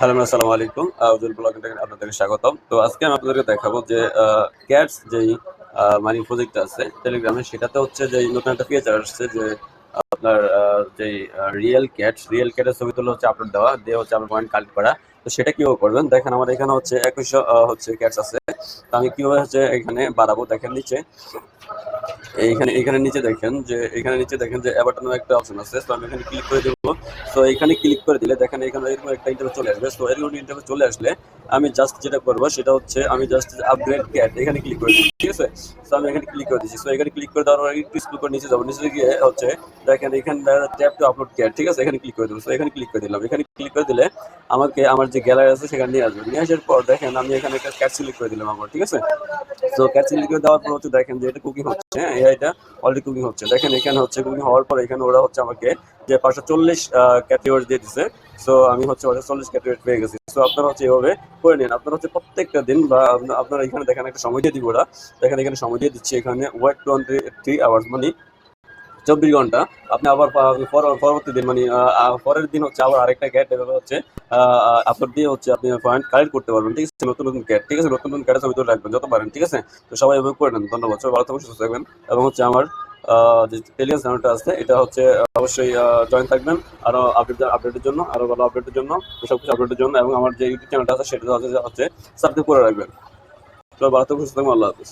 Hello আসসালামু আলাইকুম। আউজুল blog আপনাদেরকে স্বাগতম। তো আজকে আমি আপনাদেরকে দেখাবো যে ক্যাটস যেই মানি প্রজেক্ট আছে টেলিগ্রামে সেটাতে হচ্ছে যে নতুন একটা ফিচার আসছে যে আপনার যেই রিয়েল ক্যাট রিয়েল ক্যাটের ছবি তুলে হচ্ছে আপলোড দেওয়া, দিয়ে হচ্ছে আপনার পয়েন্ট কালেক্ট করা। তো সেটা কীভাবে করবেন? দেখেন, আমার এখানে হচ্ছে একুশশো হচ্ছে ক্যাটস আছে। তো আমি কীভাবে হচ্ছে এখানে বাড়াবো? দেখেন নিচে। এইখানে এখানে নিচে দেখেন যে এখানে নিচে দেখেন যে অ্যাবার্ট একটা অপশন আছে। তো আমি এখানে ক্লিক করে দেবো। তো এখানে ক্লিক করে দিলে দেখেন এখানে এরকম একটা ইন্টারভিউ চলে আসবে। তো এরকম ইন্টারভিউ চলে আসলে আমি জাস্ট যেটা করব সেটা হচ্ছে আমি জাস্ট আপগ্রেড ক্যাট এখানে ক্লিক করে দিচ্ছি, ঠিক আছে? তো আমি এখানে ক্লিক করে দিচ্ছি। তো এখানে ক্লিক করে দেওয়ার পর একটু স্কুল করে নিচে যাব। নিচে গিয়ে হচ্ছে দেখেন এখানে ট্যাপ টু আপলোড ক্যাট ঠিক আছে? এখানে ক্লিক করে দেবো। তো এখানে ক্লিক করে দিলাম। এখানে ক্লিক করে দিলে আমাকে, আমার যে গ্যালারি আছে সেখানে নিয়ে আসবে। নিয়ে আসার পর দেখেন আমি এখানে একটা ক্যাট সিলেক্ট করে দিলাম আমার ঠিক আছে? তো ক্যাট সিলেক্ট করে দেওয়ার পর হচ্ছে দেখেন যে এটা কুকিং হচ্ছে হ্যাঁ? এটা অলরেডি কুকিং হচ্ছে। দেখেন, এখানে হচ্ছে কুকিং হওয়ার পর এখানে ওরা হচ্ছে আমাকে যে পাঁচশো চল্লিশ ক্যাটেগরি দিয়ে দিছে। সো আমি হচ্ছে পাঁচশো চল্লিশ ক্যাটেগরি পেয়ে গেছি। সো আপনারা হচ্ছে এভাবে করে নিন। আপনারা হচ্ছে প্রত্যেকটা দিন বা আপনা- আপনারা এখানে দেখেন একটা সময় দিয়ে দিব ওরা। দেখেন, এখানে সময় দিয়ে দিচ্ছি। এখানে ওয়াইট টোয়েন্টি থ্রি আওয়ার্স মানে চব্বিশ ঘণ্টা। আপনি আবার পরবর্তী দিন মানে পরের দিন হচ্ছে আবার আরেকটা এভাবে হচ্ছে। আপলোড দিয়ে হচ্ছে আপনি পয়েন্ট কালেক্ট করতে পারবেন। ঠিক আছে? নতুন নতুন ক্যাট ঠিক আছে? নতুন নতুন ক্যাটের ছবি তুলে রাখবেন, যত পারেন, ঠিক আছে? তো সবাই এভাবে করে নেন। ধন্যবাদ। সবাই ভালো থাকবেন, সুস্থ থাকবেন। এবং হচ্ছে আমার যে টেলিগ্রাম চ্যানেলটা আছে, এটা হচ্ছে অবশ্যই জয়েন থাকবেন। আরও আপডেট আপডেটের জন্য, আরও ভালো আপডেটের জন্য সব কিছু আপডেটের জন্য। এবং আমার যে ইউটিউব চ্যানেলটা আছে, সেটা হচ্ছে সাবস্ক্রাইব করে রাখবেন। তো ভালো থাকবেন, সুস্থ থাকবেন। আল্লাহ হাফিজ।